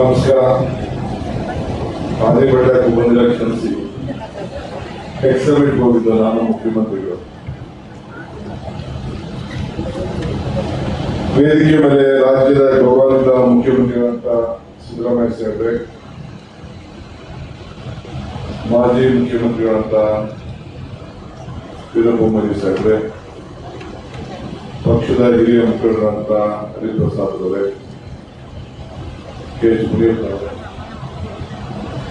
ನಮಸ್ಕಾರ ಆದಿಬೇಡಕ್ಕೆ ಬಂದಿಲ್ಲ ಕ್ಷಮಿಸಿ. ಎಕ್ಸಮಿಟ್ ಹೋಗಿದ್ದು ನಾನು ಮುಖ್ಯಮಂತ್ರಿಗಳು. ವೇದಿಕೆ ಮೇಲೆ ರಾಜ್ಯದ ಗೌರವಾನ್ವಿತ ಮುಖ್ಯಮಂತ್ರಿಗಳಂತ ಸಿದ್ದರಾಮಯ್ಯ ಸಾಹೇಬ್ರೆ ಮಾಜಿ ಮುಖ್ಯಮಂತ್ರಿಗಳಂತ ವೀರಭೂಮಿ ಸಾಹೇಬ್ರೆ ಪಕ್ಷದ ಹಿರಿಯ ಮುಖಂಡರಂತ ಹರಿಪ್ರಸಾದ್ ಅವರೇ. ಕೆ ಎಚ್ ಮುನಿಯಪ್ಪ ಅವರೇ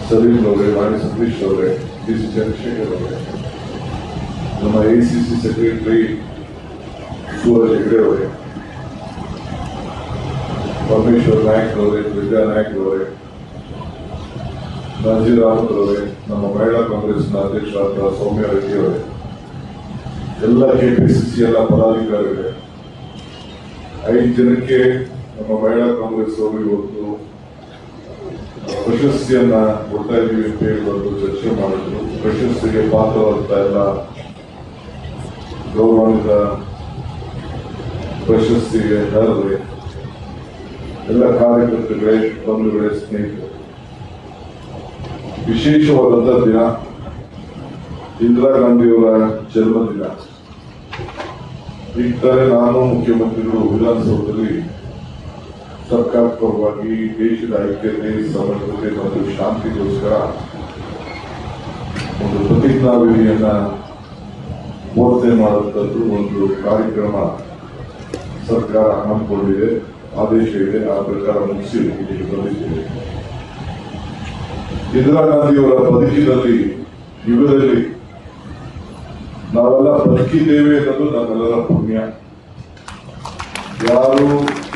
ಸಲೀಂ ಅವರೇ ರಾಣಿ ಸತೀಶ್ ಅವರೇ ಡಿ ಸಿ ಚಂದ್ರಶೇಖರ್ ಅವರೇ ನಮ್ಮ A C C secretary Suraj Hegde ಅವರೇ, ಪರಮೇಶ್ವರ್ ನಾಯಕ್ ಅವರೇ ವಿದ್ಯಾ ನಾಯಕ್ ಅವರೇ ರಾವತ್ ಅವರೇ ನಮ್ಮ ಮಹಿಳಾ ಕಾಂಗ್ರೆಸ್ನ ಅಧ್ಯಕ್ಷರಾದ ಸೌಮ್ಯ ರೆಡ್ಡಿ ಅವರೇ ಎಲ್ಲ ಸಿ ಎಲ್ಲ ಪದಾಧಿಕಾರಿಗಳೇ, ಐದು ಜನಕ್ಕೆ ನಮ್ಮ ಮಹಿಳಾ ಕಾಂಗ್ರೆಸ್ ಅವರು ಇವತ್ತು ಪ್ರಶಸ್ತಿಯನ್ನ ಕೊಡ್ತಾ ಇದೀವಿ ಅಂತ ಹೇಳಿ ಚರ್ಚೆ ಮಾಡಿದ್ರು ಪ್ರಶಸ್ತಿಗೆ ಪಾತ್ರವಾಗ್ತಾ ಎಲ್ಲ ಗೌರವಾನ್ವಿತ ಪ್ರಶಸ್ತಿಗೆ ಅರ್ಹರೇ ಎಲ್ಲ ಕಾರ್ಯಕರ್ತರುಗಳೇ, ಬಂಧುಗಳೇ, ಸ್ನೇಹಿತರು. ವಿಶೇಷವಾದಂತ ದಿನ, ಇಂದಿರಾ ಗಾಂಧಿಯವರ ಜನ್ಮದಿನ. ಈಗ ನಾನು ಮುಖ್ಯಮಂತ್ರಿಗಳು ವಿಧಾನಸೌಧದಲ್ಲಿ ಸರ್ಕಾರ ಪರವಾಗಿ ದೇಶದ ಐಕ್ಯತೆ ಸಮಗ್ರತೆ ಮತ್ತು ಶಾಂತಿಗೋಸ್ಕರ ಒಂದು ಪ್ರತಿಜ್ಞಾವಿಧಿಯನ್ನ ಬೋಧನೆ ಮಾಡುವಂಥದ್ದು ಒಂದು ಕಾರ್ಯಕ್ರಮ ಸರ್ಕಾರ ಹಮ್ಮಿಕೊಂಡಿದೆ, ಆದೇಶ ಇದೆ, ಆ ಪ್ರಕಾರ ಮುಗಿಸಿ ಇಲ್ಲಿಗೆ ಬಂದಿದ್ದೇವೆ ಇಂದಿರಾ ಗಾಂಧಿಯವರ ಬದುಕಿನಲ್ಲಿ ಯುಗದಲ್ಲಿ ನಾವೆಲ್ಲ ಬದುಕಿದ್ದೇವೆ ಅನ್ನೋದು ನಮ್ಮೆಲ್ಲರ ಪುಣ್ಯ. ಯಾರು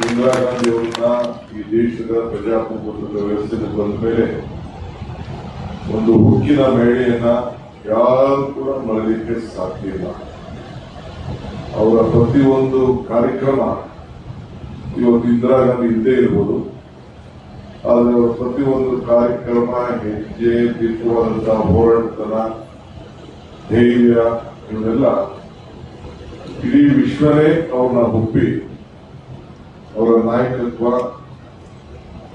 ಇಂದಿರಾ ಗಾಂಧಿ ಈ ದೇಶದ ಪ್ರಜಾಪ್ರಭುತ್ವದ ವ್ಯವಸ್ಥೆಗೆ ಬಂದ ಮೇಲೆ ಒಂದು ಹುಕ್ಕಿನ ಮೇಳೆಯನ್ನ ಯಾರು ಕೂಡ ಮರಲಿಕ್ಕೆ ಸಾಧ್ಯ ಇಲ್ಲ. ಅವರ ಪ್ರತಿಯೊಂದು ಕಾರ್ಯಕ್ರಮ ಇವತ್ತು ಇಂದಿರಾ ಗಾಂಧಿ ಇದ್ದೇ ಇರ್ಬೋದು. ಆದರೆ ಅವರ ಪ್ರತಿಯೊಂದು ಕಾರ್ಯಕ್ರಮ ಹೆಜ್ಜೆ ದಿಟ್ಟವಾದಂತಹ ಹೋರಾಟತನ, ಧೈರ್ಯ, ಇವನ್ನೆಲ್ಲ ಇಡೀ ವಿಶ್ವನೇ ಅವ್ರನ್ನ ಒಪ್ಪಿ ಅವರ ನಾಯಕತ್ವ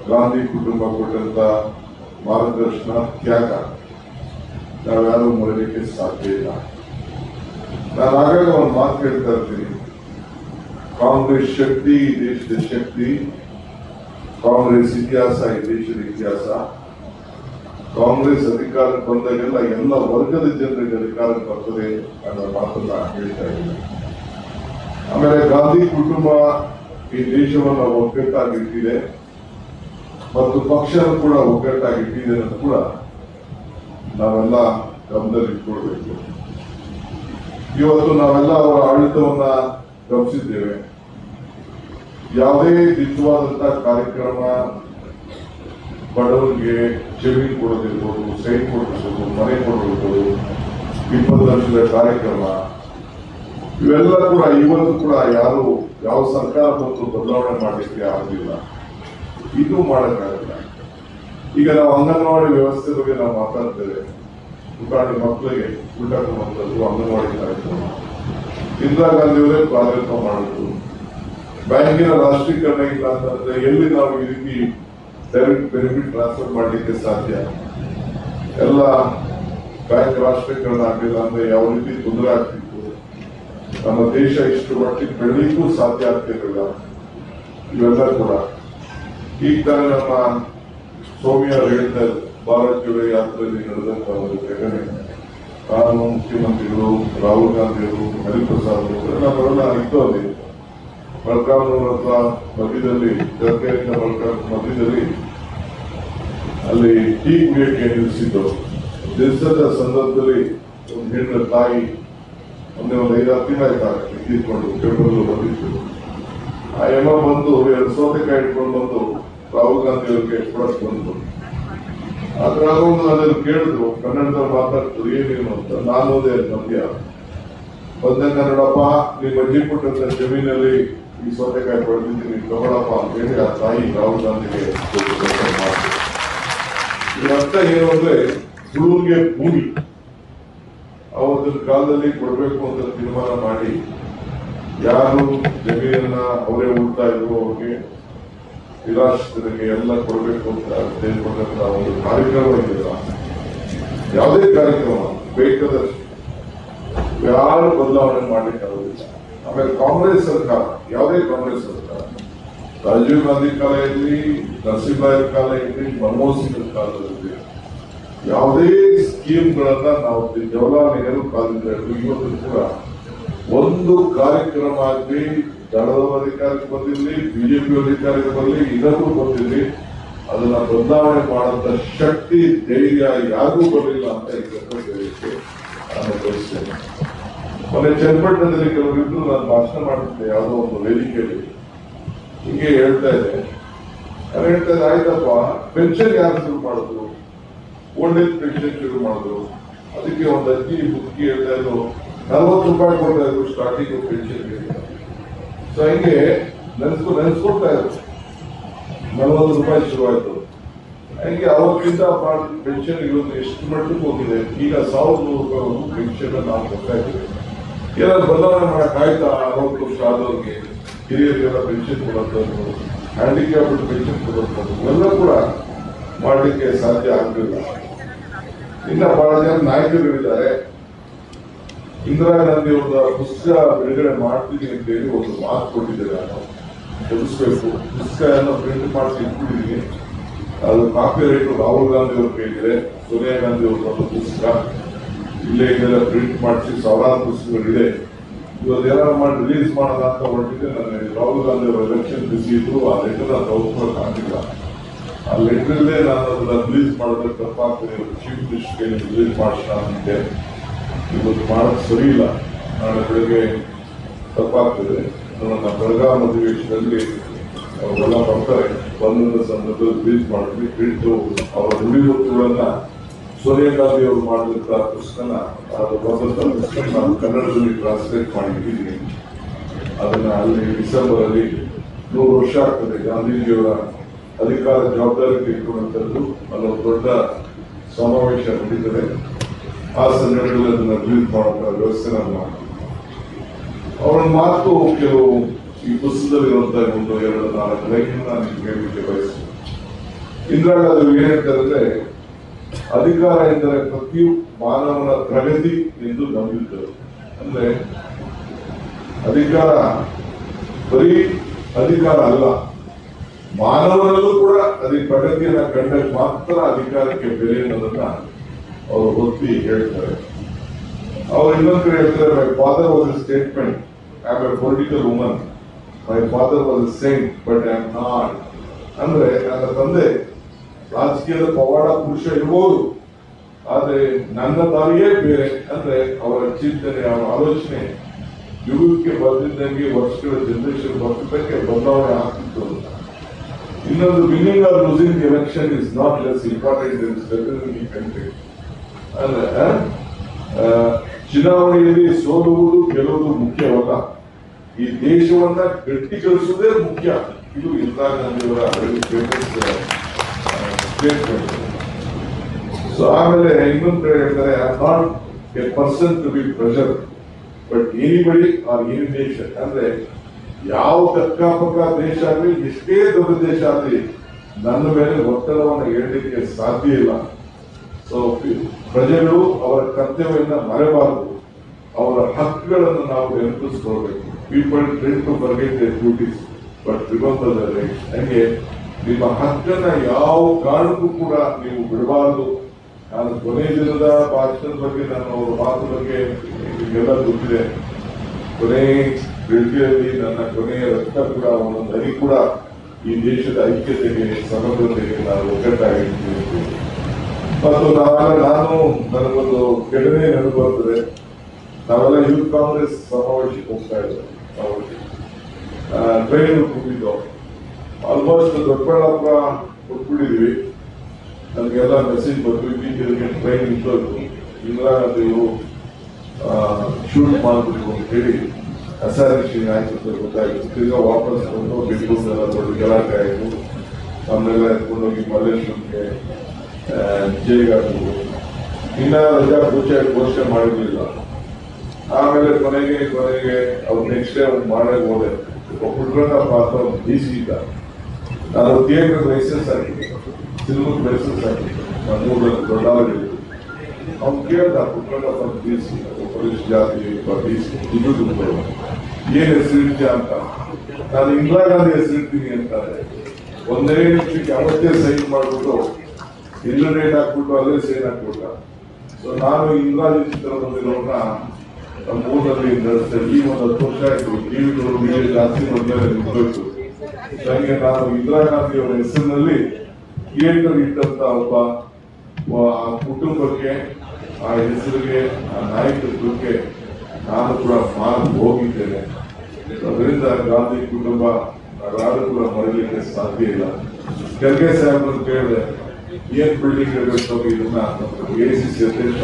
ಗಾಂಧಿ ಕುಟುಂಬ ಕೊಟ್ಟಂತ ಮಾರ್ಗದರ್ಶನ ತ್ಯಾಗ ನಾವ್ಯಾರು ಮರಲಿಕ್ಕೆ ಸಾಧ್ಯ ಇಲ್ಲ. ನಾನು ಆಗಾಗ ಒಂದು ಮಾತು ಹೇಳ್ತಾ ಇರ್ತೀನಿ. ಕಾಂಗ್ರೆಸ್ ಶಕ್ತಿ, ಈ ದೇಶದ ಶಕ್ತಿ, ಕಾಂಗ್ರೆಸ್ ಇತಿಹಾಸ, ಈ ದೇಶದ ಇತಿಹಾಸ. ಕಾಂಗ್ರೆಸ್ ಅಧಿಕಾರಕ್ಕೆ ಬಂದಾಗೆಲ್ಲ ಎಲ್ಲ ವರ್ಗದ ಜನರಿಗೆ ಅಧಿಕಾರಕ್ಕೆ ಬರ್ತದೆ ಅನ್ನೋ ಮಾತನ್ನ ಹೇಳ್ತಾ ಇದ್ದೀನಿ. ಆಮೇಲೆ ಗಾಂಧಿ ಕುಟುಂಬ ಈ ದೇಶವನ್ನು ಒಗ್ಗಟ್ಟಾಗಿಟ್ಟಿದೆ ಮತ್ತು ಪಕ್ಷ ಕೂಡ ಒಗ್ಗಟ್ಟಾಗಿಟ್ಟಿದೆ ಅಂತ ಕೂಡ ನಾವೆಲ್ಲ ಗಮನದಲ್ಲಿಟ್ಕೊಳ್ಬೇಕು ಇವತ್ತು ನಾವೆಲ್ಲ ಅವರ ಆಡಳಿತವನ್ನ ಗಮನಿಸಿದ್ದೇವೆ. ಯಾವುದೇ ದಿಟ್ಟವಾದಂತಹ ಕಾರ್ಯಕ್ರಮ ಬಡವರಿಗೆ ಜಮೀನು ಕೊಡೋದಿರ್ಬೋದು, ಸೈನ್ ಕೊಡಿಸ್ಬೋದು ಮನೆ ಕೊಡಿರ್ಬೋದು ಇಪ್ಪತ್ತು ಲಕ್ಷದ ಕಾರ್ಯಕ್ರಮ ಇವೆಲ್ಲ ಕೂಡ ಇವತ್ತು ಕೂಡ ಯಾರು, ಯಾವ ಸರ್ಕಾರ ಬಂತು, ಬದಲಾವಣೆ ಮಾಡಲಿಕ್ಕೆ ಆಗಲಿಲ್ಲ ಇದು ಮಾಡೋಕ್ಕಾಗಲ್ಲ. ಈಗ ನಾವು ಅಂಗನವಾಡಿ ವ್ಯವಸ್ಥೆ ಬಗ್ಗೆ ನಾವು ಮಾತಾಡ್ತೇವೆ. ಉದಾಹರಣೆ ಮಕ್ಕಳಿಗೆ ಊಟ ಕೊಡುವಂಥದ್ದು ಅಂಗನವಾಡಿ ಕಾರ್ಯಕ್ರಮ. ಇಂದಿರಾ ಗಾಂಧಿಯವರೇ ಪ್ರಾರಂಭ ಮಾಡಿದ್ರು ಬ್ಯಾಂಕಿನ ರಾಷ್ಟ್ರೀಕರಣ ಇಲ್ಲ ಅಂತಂದ್ರೆ ಎಲ್ಲಿ ನಾವು ಈ ರೀತಿ ಡೈರೆಕ್ಟ್ ಬೆನಿಫಿಟ್ ಟ್ರಾನ್ಸ್ಫರ್ ಮಾಡಲಿಕ್ಕೆ ಸಾಧ್ಯ? ಎಲ್ಲ ಬ್ಯಾಂಕ್ ರಾಷ್ಟ್ರೀಕರಣ ಆಗಲಿಲ್ಲ ಅಂದ್ರೆ ಯಾವ ರೀತಿ ತೊಂದರೆ ಆಗ್ತಿತ್ತು? ನಮ್ಮ ದೇಶ ಇಷ್ಟು ಮಟ್ಟಿಗೆ ಬೆಳೀಲಿಕ್ಕೂ ಸಾಧ್ಯ ಆಗ್ತಿರಲಿಲ್ಲ. ಇವೆಲ್ಲ ಕೂಡ. ಈಗ ತಾನೇ ನಮ್ಮ ಸೌಮ್ಯ ಹೇಳ್ತಾ ಇದ್ರು, ಭಾರತ್ ಜೋಡೋ ಯಾತ್ರೆಯಲ್ಲಿ ನಡೆದಂತ ಒಂದು ಘಟನೆ. ನಾನು ಮುಖ್ಯಮಂತ್ರಿಗಳು ರಾಹುಲ್ ಹರಿಪ್ರಸಾದ್ ಅವರು ಎಲ್ಲ ಬರೋಣ ಇತ್ತು ಅಲ್ಲಿ ಬೆಳಗಾವಿ ಹತ್ರ ಮಧ್ಯದಲ್ಲಿ ಜರ್ಕೆಯಿಂದ ಬೆಳಗಾವಿ ಮಧ್ಯದಲ್ಲಿ ಅಲ್ಲಿ ಟೀ ಕುಡಿಯಕ್ಕೆ ನಿಲ್ಲಿಸಿದ್ದು. ದಿವಸದ ಸಂದರ್ಭದಲ್ಲಿ ಒಂದು ಹೆಣ್ಣು ತಾಯಿ ಒಂದೇ ಒಂದು ಐದಾರು ತಿಂಗಳಾಯ್ತಾರೆ ಇಟ್ಕೊಂಡು ಪೇಪರ್ ಬಂದಿತ್ತು ಆ ಎಮ್ಮ ಬಂದು ಎರಡು ಸೌತೆಕಾಯಿ ಇಟ್ಕೊಂಡು ಬಂದು ರಾಹುಲ್ ಗಾಂಧಿ ಅವರಿಗೆ ಕೊಡಕ್ ಬಂದು ಆದ್ರೆ ಅದೊಂದು ಅದನ್ನು ಕೇಳಿದ್ರು ಕನ್ನಡದ ಮಾತಾಡ್ತು ಏನೇನು ಅಂತ? ನಾನು ಅದೇ ಬಂದ ಕನ್ನಡಪ್ಪ ನೀವು ಅಜ್ಜಿ ಕೊಟ್ಟಂತ ಜಮೀನಲ್ಲಿ ಈ ಸೌತೆಕಾಯಿ ಪಡೆದಿದ್ದೀನಿ, ತಗೊಳಪ್ಪ ಅಂತ ಹೇಳಿ ಆ ತಾಯಿ ರಾಹುಲ್ ಗಾಂಧಿಗೆ ಮಾಡಿದ್ರು. ಇದರ ಅರ್ಥ ಏನು ಅಂದ್ರೆ ಭೂಮಿ ಅವತ್ತಿನ ಕಾಲದಲ್ಲಿ ಕೊಡಬೇಕು ಅಂತ ತೀರ್ಮಾನ ಮಾಡಿ, ಯಾರು ಜಮೀನನ್ನ ಅವರೇ ಉಳ್ತಾ ಇದ್ರು ಅವ್ರಿಗೆ ನಿರಾಶ್ರಿತರಿಗೆ ಎಲ್ಲ ಕೊಡಬೇಕು ಅಂತ ತೆಗೆದುಕೊಂಡಂತ ಒಂದು ಕಾರ್ಯಕ್ರಮ ಇದೆಯಲ್ಲ, ಯಾವುದೇ ಕಾರ್ಯಕ್ರಮ ಬೇಕಾದಷ್ಟು ಯಾರು ಬದಲಾವಣೆ ಮಾಡಲಿಕ್ಕೆ ಆಗೋದಿಲ್ಲ. ಆಮೇಲೆ ಕಾಂಗ್ರೆಸ್ ಸರ್ಕಾರ, ಯಾವುದೇ ಕಾಂಗ್ರೆಸ್ ಸರ್ಕಾರ, ರಾಜೀವ್ ಗಾಂಧಿ ಕಾಲ ಇರಲಿ ನರಸಿಂಹರಾಯರ ಕಾಲ ಇರಲಿ, ಮನಮೋಹನ್ ಸಿಂಗ್ ಕಾಲದಲ್ಲಿ ಯಾವುದೇ ಸ್ಕೀಮ್ಗಳನ್ನ ನಾವು ಜವಾಹರ್ಲಾಲ್ ನೆಹರು ಕಾಲದಿಂದ ಇವತ್ತು ಕೂಡ ಒಂದು ಕಾರ್ಯಕ್ರಮ ಆಗಲಿ ದಳದ ಅಧಿಕಾರಕ್ಕೆ ಬಂದಿರಲಿ, ಬಿಜೆಪಿ ಅಧಿಕಾರಕ್ಕೆ ಬರಲಿ ಇದಕ್ಕೂ ಬಂದಿರಲಿ, ಅದನ್ನ ಬದಲಾವಣೆ ಮಾಡುವಂತ ಶಕ್ತಿ, ಧೈರ್ಯ ಯಾರಿಗೂ ಬರಲಿಲ್ಲ ಅಂತ ಹೇಳಲಿಕ್ಕೆ ನಾನು ಬಯಸ್ತೇನೆ ಮೊನ್ನೆ ಚನ್ನಪಟ್ಟಣದಲ್ಲಿ ಕೆಲವರಿದ್ದು ನಾನು ಭಾಷಣ ಮಾಡ್ತಿದ್ದೆ, ಯಾವುದೋ ಒಂದು ವೇದಿಕೆಯಲ್ಲಿ. ಹಿಂಗೆ ಹೇಳ್ತಾ ಇದ್ದೆ. ನಾನು ಹೇಳ್ತಾ ಇದ್ದೆ, ಆಯ್ತಪ್ಪ ಪೆನ್ಷನ್ ಯಾರು ಶುರು ಮಾಡಿದ್ರು? ಓಲ್ಡ್ ಏಜ್ ಪೆನ್ಷನ್ ಶುರು ಮಾಡಿದ್ರು. ಅದಕ್ಕೆ ಒಂದು ಅಜ್ಜಿ ಬುಕ್ಕಿ ಹೇಳ್ತಾ ಇದ್ರು ನಲ್ವತ್ತು ರೂಪಾಯಿ ಕೊಡ್ತಾ ಇದ್ರು ಸ್ಟಾರ್ಟಿಂಗ್ ಪೆನ್ಷನ್ಗೆ ಸೊ ಹಿಂಗೆ ನೆನ್ಸ್ಕೊ, ನೆನ್ಸ್ಕೊಡ್ತಾ ಇದ್ರು. ನಲ್ವತ್ತು ರೂಪಾಯಿ ಶುರುವಾಯ್ತು. ಹಂಗೆ ಅವತ್ತಿಂದ ಪೆನ್ಷನ್ ಇವತ್ತು ಎಷ್ಟು ಮಟ್ಟಕ್ಕೆ ಹೋಗಿದೆ? ಈಗ ಸಾವಿರದ ನೂರು ರೂಪಾಯಿ ಪೆನ್ಷನ್ ನಾವು ಕೊಡ್ತಾ ಇದ್ದೀವಿ. ಏನಾದ್ರು ಬದಲಾವಣೆ ಮಾಡಕ್ ಆಯ್ತಾ ಅರವತ್ತು ವರ್ಷ ಆದವ್ರಿಗೆ ಹಿರಿಯರಿಗೆಲ್ಲ ಪೆನ್ಷನ್ ಕೊಡುವಂಥದ್ದು ಹ್ಯಾಂಡಿಕ್ಯಾಪ್ಡ್ ಪೆನ್ಷನ್ ಕೊಡುವಂಥದ್ದು ಎಲ್ಲ ಕೂಡ ಮಾಡಲಿಕ್ಕೆ ಸಾಧ್ಯ ಆಗಲಿಲ್ಲ. ಇನ್ನ ಬಹಳ ಜನ ನಾಯಕರಿದ್ದಾರೆ ಇಂದಿರಾ ಗಾಂಧಿ ಅವರ ಪುಸ್ತಕ ಬಿಡುಗಡೆ ಮಾಡ್ತೀನಿ ಅಂತ ಹೇಳಿ ಒಂದು ಮಾತು ಕೊಟ್ಟಿದ್ದೇವೆ ನಾನು ತಿಳಿಸ್ಬೇಕು ಪುಸ್ತಕ ಎಲ್ಲ ಪ್ರಿಂಟ್ ಮಾಡಿಸಿ ಇಟ್ಕೊಂಡಿದ್ದೀನಿ ಅದು ಕಾಪಿ ರೈಟ್ ರಾಹುಲ್ ಗಾಂಧಿ ಅವ್ರ ಕೈಗಿದೆ ಸೋನಿಯಾ ಗಾಂಧಿ ಅವರ ಪುಸ್ತಕ ಇಲ್ಲೇ ಇದೆಲ್ಲ ಪ್ರಿಂಟ್ ಮಾಡಿಸಿ ಸಾವಿರಾರು ಪುಸ್ತಕಗಳಿದೆ ಇವತ್ತು ಮಾಡಿ ರಿಲೀಸ್ ಮಾಡೋಣ ಅಂತ ಹೊರಟಿದ್ದೆ. ನನಗೆ ರಾಹುಲ್ ಗಾಂಧಿ ಅವರ ಎಲೆಕ್ಷನ್ ಬಿಸಿ ಇದ್ರು, ಆ ಲೆಟರ್ ತಗೋಸ್ಕೊಳಕ್ ಆಗಿಲ್ಲ ಆ ಲೆಟ್ರಲ್ಲೇ ನಾನು ಅದನ್ನ ರಿಲೀಸ್ ಮಾಡಿದ್ರೆ ತಪ್ಪಾಗ್ತದೆ ಚೀಫ್ ಮಿನಿಸ್ಟರ್ ರಿಲೀಸ್ ಮಾಡಿಸೋಣ ಇವತ್ತು ಮಾಡೋದು ಸರಿ ಇಲ್ಲ. ನಾಳೆ ಬೆಳಗ್ಗೆ ತಪ್ಪಾಗ್ತದೆ. ನನ್ನ ಬೆಳಗಾವಿ ಅಧಿವೇಶನದಲ್ಲಿ ಅವರೆಲ್ಲ ಬರ್ತಾರೆ. ಬಂದ ಸಂದರ್ಭದಲ್ಲಿ ರಿಲೀಸ್ ಮಾಡಿದ್ವಿ. ಹಿಡಿದು ಅವರ ನುಡಿಮುತ್ತುಗಳನ್ನ ಸೋನಿಯಾ ಗಾಂಧಿ ಅವರು ಮಾಡಿದಂತ ಪುಸ್ತಕನ, ಅದು ಬಂದಂತ ಪುಸ್ತಕ ನಾನು ಕನ್ನಡದಲ್ಲಿ ಟ್ರಾನ್ಸ್ಲೇಟ್ ಮಾಡಿದ್ದೀನಿ. ಅದನ್ನ ಅಲ್ಲಿ ಡಿಸೆಂಬರ್ ಅಲ್ಲಿ ನೂರು ವರ್ಷ ಆಗ್ತದೆ. ಗಾಂಧೀಜಿಯವರ ಅಧಿಕಾರ ಜವಾಬ್ದಾರಿ ತೆಗೆದುಕೊಂಡಂತದ್ದು ಅಲ್ಲೊಂದು ದೊಡ್ಡ ಸಮಾವೇಶ ನಡೀತದೆ. ಆ ಸಂದರ್ಭದಲ್ಲಿ ಅದನ್ನ ರಿಲೀಸ್ ಮಾಡುವಂತಹ ವ್ಯವಸ್ಥೆ ನಾನು ಮಾಡ್ತೀನಿ. ಅವರ ಮಾತು ಕೆಲವು ಈ ಪುಸ್ತಕದಲ್ಲಿರುವಂತಹ ಒಂದು ಎರಡು ನಾಲ್ಕು ಲೈನ್ ನಾನು ಹೇಳಲಿಕ್ಕೆ ಬಯಸ್ತೀನಿ. ಇಂದ್ರಾಗ ಅದು ಏನಂತಂದ್ರೆ ಅಧಿಕಾರ ಎಂದರೆ ಪ್ರತಿ ಮಾನವನ ಪ್ರಗತಿ ಎಂದು ನಂಬಿದ್ದರು. ಅಂದ್ರೆ, ಅಧಿಕಾರ, ಬರೀ ಅಧಿಕಾರ ಅಲ್ಲ ಮಾನವನಲ್ಲೂ ಕೂಡ ಅಲ್ಲಿ ಪ್ರಗತಿಯನ್ನ ಕಂಡಾಗ ಮಾತ್ರ ಅಧಿಕಾರಕ್ಕೆ ಬೆಲೆ ಅನ್ನೋದನ್ನ ಅವರು ಒತ್ತಿ ಹೇಳ್ತಾರೆ. ಅವ್ರು ಇನ್ನೊಂದು ಕಡೆ ಹೇಳ್ತಾರೆ my father was a statement I am a political woman my father was a saint but I am not ಅಂದ್ರೆ ನನ್ನ ತಂದೆ ರಾಜಕೀಯದ ಪವಾಡ ಪುರುಷ ಇರ್ಬೋದು. ಆದ್ರೆ ನನ್ನ ದಾರಿಯೇ ಬೇರೆ ಅಂದ್ರೆ ಅವರ ಚಿಂತನೆ, ಅವರ ಆಲೋಚನೆ. ಯುಗಕ್ಕೆ ಬಂದಿದ್ದಂಗೆ ವರ್ಷಗಳ ಜನರೇಷನ್ ಬರ್ತಿದ್ದಕ್ಕೆ ಬದಲಾವಣೆ ಆಗ್ತಿತ್ತು ಇನ್ನೊಂದು or losing election is not less important in strengthening country ಅಂದ್ರೆ ಆ, ಚುನಾವಣೆಯಲ್ಲಿ ಸೋಲುವುದು ಗೆಲ್ಲುವುದು ಮುಖ್ಯವಲ್ಲ. ಈ ದೇಶವನ್ನ ಗಟ್ಟಿಗೊಳಿಸುವುದೇ ಮುಖ್ಯ. ಇದು ಇಂದಿರಾ ಗಾಂಧಿಯವರ ಸ್ಟೇಟ್ಮೆಂಟ್ ಸೊ ಆಮೇಲೆ ಇನ್ನೊಂದು ಕಡೆ ಹೇಳ್ತಾರೆ I not a person to be pressure but anybody or any nation ಅಂದ್ರೆ ಯಾವ ಕಕ್ಕಾಪಕ್ಕ ದೇಶ ಆಗಲಿ, ಎಷ್ಟೇ ದೊಡ್ಡ ದೇಶ ಆಗಲಿ, ನನ್ನ ಮೇಲೆ ಒತ್ತಡವನ್ನು ಹೇಳಲಿಕ್ಕೆ ಸಾಧ್ಯ ಇಲ್ಲ. ಸೊ ಪ್ರಜೆಗಳು ಅವರ ಕರ್ತವ್ಯವನ್ನು ಮರೆಬಾರದು. ಅವರ ಹಕ್ಕುಗಳನ್ನು ನಾವು ನೆನಪಿಸ್ಕೊಳ್ಬೇಕು. People trend to forget but remember ಹಂಗೆ ನಿಮ್ಮ ಹಕ್ಕನ್ನ ಯಾವ ಕಾರಣಕ್ಕೂ ಕೂಡ ನೀವು ಬಿಡಬಾರದು. ನಾನು ಕೊನೆ ದಿನದ ಭಾಷಣದ ಬಗ್ಗೆ, ನಾನು ಅವರ ಮಾತು ಬಗ್ಗೆ ನಿಮಗೆಲ್ಲ ಗೊತ್ತಿದೆ. ಕೊನೆ ಬೆಳಗ್ಗೆಯಲ್ಲಿ ನನ್ನ ಕೊನೆಯ ರಕ್ತ ಕೂಡ ಒಂದು ನರಿ ಕೂಡ ಈ ದೇಶದ ಐಕ್ಯತೆಗೆ, ಸಮಗ್ರತೆಗೆ ನಾನು ಒಗ್ಗಟ್ಟಾಗಿರ್ತೀನಿ ಮತ್ತು ನಾವೆಲ್ಲ, ನಾನು, ನನಗೊಂದು ಘಟನೆ ಬರ್ತದೆ. ನಾವೆಲ್ಲ ಯೂತ್ ಕಾಂಗ್ರೆಸ್ ಸಮಾವೇಶಕ್ಕೆ ಹೋಗ್ತಾ ಇದ್ದೇವೆ. ಟ್ರೈನ್ ಕೂತಿದ್ದೋ. ಆಲ್ಮೋಸ್ಟ್ ದೊಡ್ಡಬಳ್ಳಾಪುರ ಕೊಟ್ಬಿಟ್ಟಿದ್ವಿ ನನಗೆಲ್ಲ ಮೆಸೇಜ್ ಬಂದು ಇತ್ತೀಚೆಗೆ ಟ್ರೈನ್ ಇದ್ದೋದು ಇಂದಿರಾ ಗಾಂಧಿಯವರು ಶೂಟ್ ಮಾಡಬೇಕು ಅಂತ ಹೇಳಿ. ಅಸಾರೇಷನ್ ಆಯ್ತು ಅಂತ ಗೊತ್ತಾಯ್ತು ತಿರ್ಗಾ ವಾಪಸ್ ಬಂದು ಬೆಂಗಳೂರಿನೆಲ್ಲ ದೊಡ್ಡ ಗಲಾಟೆ ಆಯಿತು ನಮ್ಮೆಲ್ಲ ಎತ್ಕೊಂಡೋಗಿ ಮಲ್ಲೇಶ್ವರಂಗೆ ಜೈಗಾದ್ರು ಇನ್ನ ರಜಾ ಪೂಜೆ ಘೋಷಣೆ ಮಾಡಿರಲಿಲ್ಲ ಆಮೇಲೆ ಕೊನೆಗೆ ಕೊನೆಗೆ ಅವ್ರು ನೆಕ್ಸ್ಟ್ ಡೇ ಅವ್ರು ಮಾಡೋಕೆ ಹೋದೆ ಹುಡುಗನ ಪಾತ್ರ ಡಿ ಸಿ ಇದ್ದ ನಾನು ಥಿಯೇಟರ್ ಲೈಸೆನ್ಸ್ ಹಾಕಿದ್ದೆ ಸಿನಿಮಾಗೆ ಲೈಸೆನ್ಸ್ ಹಾಕಿದ್ದೆ ಮೂರಲ್ಲಿ ದೊಡ್ಡವರಿದ್ದೆ ಅವ್ನು ಕೇಳ್ದ ಪುಕ್ಕಣ್ಣಪ್ಪ ಬೀಸಿ ಪೊಲೀಸ್ ಜಾತಿ ಬೀಸಿ ಇದು ದುಡ್ಡು ಏನ್ ಹೆಸರಿದ್ಯಾ ಅಂತ? ನಾನು ಇಂದಿರಾ ಗಾಂಧಿ ಹೆಸರಿಡ್ತೀನಿ ಅಂತಾರೆ. ಒಂದೇ ನಿಮಿಷಕ್ಕೆ ಅವತ್ತೇ ಸೈನ್ ಮಾಡ್ಬಿಟ್ಟು ಎಲ್ಲ ರೇಟ್ ಹಾಕ್ಬಿಟ್ಟು ಅಲ್ಲೇ ಸೈನ್ ಹಾಕ್ಬಿಟ್ಟ. ಸೊ ನಾನು ಇಂದಿರಾಜಿ ಚಿತ್ರ ಬಂದಿರೋನ ನಮ್ಮ ಊರಲ್ಲಿ ಈ ಒಂದು ಹತ್ತು ವರ್ಷ ಆಯ್ತು. ಟಿವಿಗಳು ಮೇಲೆ ಜಾಸ್ತಿ ಬಂದರೆ ನಿಂತು ನನಗೆ ನಾನು ಇಂದಿರಾ ಗಾಂಧಿ ಅವರ ಹೆಸರಿನಲ್ಲಿ ಥಿಯೇಟರ್ ಇಟ್ಟಂತ ಒಬ್ಬ, ಆ ಕುಟುಂಬಕ್ಕೆ, ಆ ಹೆಸರಿಗೆ, ಆ ನಾಯಕತ್ವಕ್ಕೆ ನಾನು ಕೂಡ ಮಾತು ಹೋಗಿದ್ದೇನೆ. ಅದರಿಂದ ಗಾಂಧಿ ಕುಟುಂಬ ಯಾರು ಕೂಡ ಮರಲಿಕ್ಕೆ ಸಾಧ್ಯ ಇಲ್ಲ. ಖರ್ಗೆ ಸಾಹೇಬ್ರನ್ನು ಕೇಳಿದೆ, ಏನ್ ಬಿಲ್ಡಿಂಗ್ ಇರಬೇಕು ಇದನ್ನ ಎ ಸಿ ಸಿ ಅಧ್ಯಕ್ಷ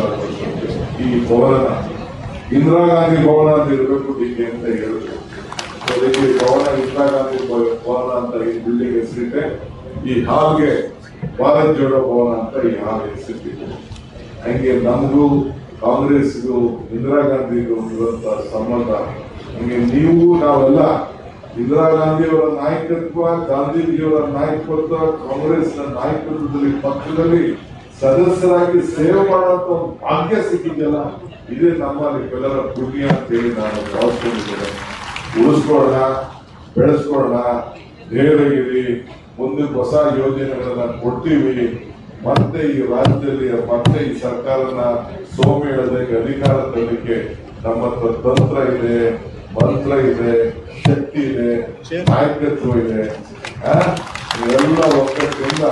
ಈ ಭವನ ಇಂದಿರಾ ಗಾಂಧಿ ಭವನ ಅಂತ ಇರಬೇಕು ಡಿಕೆ ಅಂತ ಹೇಳಿದ್ರು. ಅದಕ್ಕೆ ಭವನ, ಇಂದಿರಾ ಗಾಂಧಿ ಭವನ ಅಂತ ಈ ಬಿಲ್ಡಿಂಗ್ ಹೆಸರಿಟ್ಟೆ ಈ ಹಾಲ್ಗೆ ಭಾರತ್ ಜೋಡೋ ಭವನ ಅಂತ ಈ ಹಾಲ್ ಹೆಸರಿಟ್ಟಿತ್ತು ಹಂಗೆ ನಮಗೂ ಕಾಂಗ್ರೆಸ್ಗೂ ಇಂದಿರಾ ಗಾಂಧಿಗೂ ಇರುವಂತಹ ಸಂಬಂಧ. ಹಂಗೆ ನೀವು ನಾವೆಲ್ಲ ಇಂದಿರಾ ಗಾಂಧಿಯವರ ನಾಯಕತ್ವ, ಗಾಂಧೀಜಿಯವರ ನಾಯಕತ್ವ, ಕಾಂಗ್ರೆಸ್ನ ನಾಯಕತ್ವದಲ್ಲಿ ಪಕ್ಷದಲ್ಲಿ ಸದಸ್ಯರಾಗಿ ಸೇವೆ ಮಾಡುವಂತ ಒಂದು ಭಾಗ್ಯ ಸಿಕ್ಕಿದೆಯಲ್ಲ, ಇದೇ ನಮ್ಮಲ್ಲಿ ಎಲ್ಲರ ಪುಣ್ಯ ಅಂತ ಹೇಳಿ ನಾನು ಭಾವಿಸ್ಕೊಂಡಿದ್ದೇನೆ. ಉಳಿಸ್ಕೊಳ್ಳೋಣ, ಬೆಳೆಸ್ಕೊಳ್ಳೋಣ ದೇವರಿಗಿರಿ ಮುಂದೆ ಹೊಸ ಯೋಜನೆಗಳನ್ನ ಕೊಡ್ತೀವಿ. ಮತ್ತೆ ಈ ರಾಜ್ಯದಲ್ಲಿ ಮತ್ತೆ ಈ ಸರ್ಕಾರನ ಸೋಮೇಳದಲ್ಲಿ ಅಧಿಕಾರ ತರಲಿಕ್ಕೆ ನಮ್ಮ ತಂತ್ರ ಇದೆ, ಮಂತ್ರ ಇದೆ, ಶಕ್ತಿ ಇದೆ, ನಾಯಕತ್ವ ಇದೆ. ಇವೆಲ್ಲ ಒಕ್ಕಟ್ಟಿಂದ